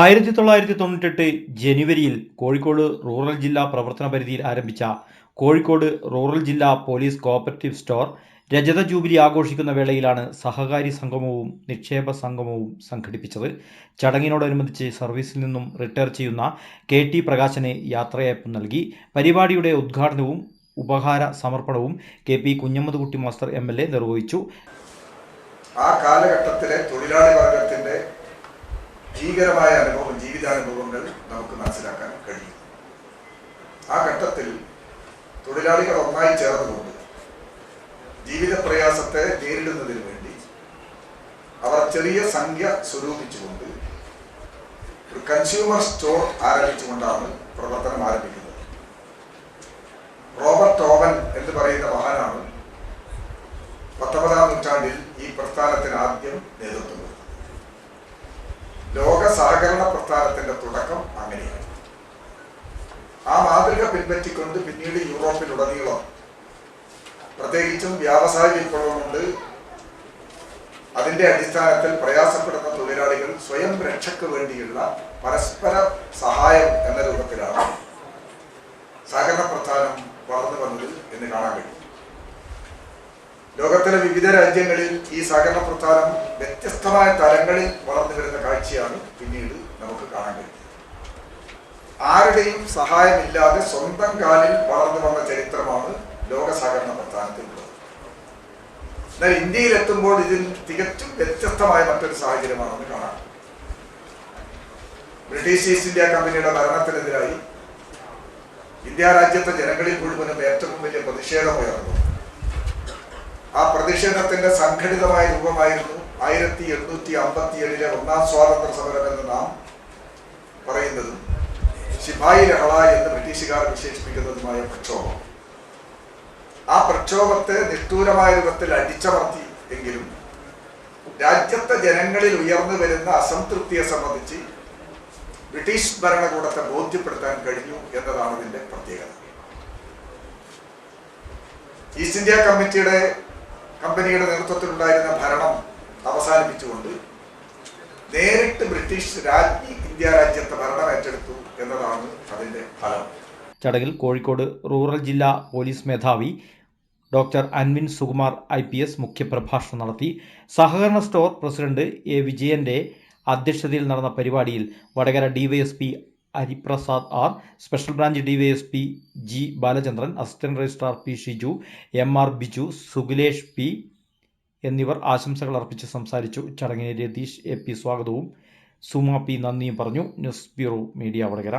ആയിരത്തി തൊള്ളായിരത്തി തൊണ്ണൂറ്റെട്ട് ജനുവരിയിൽ കോഴിക്കോട് റൂറൽ ജില്ലാ പ്രവർത്തന പരിധിയിൽ ആരംഭിച്ച കോഴിക്കോട് റൂറൽ ജില്ലാ പോലീസ് കോഓപ്പറേറ്റീവ് സ്റ്റോർ രജത ജൂബിലി ആഘോഷിക്കുന്ന വേളയിലാണ് സഹകാരി സംഗമവും നിക്ഷേപ സംഗമവും സംഘടിപ്പിച്ചത്. ചടങ്ങിനോടനുബന്ധിച്ച് സർവീസിൽ നിന്നും റിട്ടയർ ചെയ്യുന്ന കെ ടി പ്രകാശന് യാത്രയയപ്പ് നൽകി. പരിപാടിയുടെ ഉദ്ഘാടനവും ഉപഹാര സമർപ്പണവും K P Kunhammedkutty master M L A നിർവഹിച്ചു. ആ കാലഘട്ടത്തിലെ തൊഴിലാളി വർഗത്തിന്റെ ഭീകരമായ അനുഭവം ജീവിതാനുഭവങ്ങൾ നമുക്ക് മനസ്സിലാക്കാൻ കഴിയും. ആ ഘട്ടത്തിൽ തൊഴിലാളികൾ ഒന്നായി ചേർന്നുകൊണ്ട് ജീവിത പ്രയാസത്തെ നേരിടുന്നതിന് വേണ്ടി അവർ ചെറിയ സംഖ്യ സ്വരൂപിച്ചുകൊണ്ട് ഒരു കൺസ്യൂമർ സ്റ്റോർ ആരംഭിച്ചുകൊണ്ടാണ് പ്രവർത്തനം ആരംഭിക്കുന്നത്. റോബർട്ട് ടോവൻ എന്ന് പറയുന്ന മഹാനാണ് പത്തൊമ്പതാം നൂറ്റാണ്ടിൽ ഈ പ്രസ്ഥാനത്തിന് ആദ്യം സഹകരണ പ്രസ്ഥാനത്തിന്റെ തുടക്കം അങ്ങനെയാണ്. ആ മാതൃക പിൻപറ്റിക്കൊണ്ട് പിന്നീട് യൂറോപ്പിലുടനീളം പ്രത്യേകിച്ചും വ്യാവസായ വിപ്ലവം കൊണ്ട് അതിന്റെ അടിസ്ഥാനത്തിൽ പ്രയാസപ്പെടുന്ന തൊഴിലാളികൾ സ്വയം രക്ഷയ്ക്ക് വേണ്ടിയുള്ള പരസ്പര സഹായം എന്ന രൂപത്തിലാണ് സഹകരണ പ്രസ്ഥാനം വളർന്നു വന്നത് എന്ന് കാണാൻ കഴിയും. ലോകത്തിലെ വിവിധ രാജ്യങ്ങളിൽ ഈ സഹകരണ പ്രസ്ഥാനം വ്യത്യസ്തമായ തലങ്ങളിൽ വളർന്നു വരുന്ന കാഴ്ചയാണ് പിന്നീട് നമുക്ക് കാണാൻ കഴിയും ആരുടെയും സഹായമില്ലാതെ സ്വന്തം കാലിൽ വളർന്നു വന്ന ചരിത്രമാണ് ലോക സഹകരണ എന്നാൽ ഇന്ത്യയിൽ എത്തുമ്പോൾ ഇതിൽ തികച്ചും വ്യത്യസ്തമായ മറ്റൊരു സാഹചര്യമാണെന്ന് കാണാം. ബ്രിട്ടീഷ് ഈസ്റ്റ് ഇന്ത്യ കമ്പനിയുടെ ഭരണത്തിനെതിരായി ഇന്ത്യ രാജ്യത്തെ ജനങ്ങളിൽ മുഴുവനും ഏറ്റവും വലിയ പ്രതിഷേധമുയർന്നു ആ പ്രതിഷേധത്തിന്റെ സംഘടിതമായ രൂപമായിരുന്നു ആയിരത്തി എണ്ണൂറ്റി അമ്പത്തി ഏഴിലെ ഒന്നാം സ്വാതന്ത്ര്യ സമരം എന്ന് നാം പറയുന്നതും ശിപായി ലഹള എന്ന് ബ്രിട്ടീഷുകാർ വിശേഷിപ്പിക്കുന്നതുമായ പ്രക്ഷോഭം. ആ പ്രക്ഷോഭത്തെ നിഷ്ഠൂരമായ രൂപത്തിൽ അടിച്ചമർത്തി എങ്കിലും രാജ്യത്തെ ജനങ്ങളിൽ ഉയർന്നു വരുന്ന അസംതൃപ്തിയെ സംബന്ധിച്ച് ബ്രിട്ടീഷ് ഭരണകൂടത്തെ ബോധ്യപ്പെടുത്താൻ കഴിഞ്ഞു എന്നതാണ് ഇതിന്റെ പ്രത്യേകത. ഈസ്റ്റ് ഇന്ത്യ കമ്മിറ്റിയുടെ കമ്പനിയുടെ നേതൃത്വത്തിലുണ്ടായിരുന്ന ഭരണം അവസാനിപ്പിച്ചുകൊണ്ട് നേരിട്ട് ബ്രിട്ടീഷ് രാജ്ഞി ഇന്ത്യ രാജ്യത്തെ ഭരണം ഏറ്റെടുത്തു എന്നതാണ് അതിന്റെ ഫലം. ചടങ്ങിൽ കോഴിക്കോട് റൂറൽ ജില്ലാ പോലീസ് മേധാവി doctor Anwin Sukumar I P S മുഖ്യപ്രഭാഷണം നടത്തി. സഹകരണ സ്റ്റോർ പ്രസിഡന്റ് എ വിജയന്റെ അധ്യക്ഷതയിൽ നടന്ന പരിപാടിയിൽ Vadakara DYSP Hariprasad R special branch DYSP G Balachandran assistant registrar P Shiju M R Biju Sugilesh P എന്നിവർ ആശംസകൾ അർപ്പിച്ച് സംസാരിച്ചു. ചടങ്ങിന് രതീഷ് എ പി സ്വാഗതവും സുമ പി നന്ദിയും പറഞ്ഞു. News bureau media Vadakara.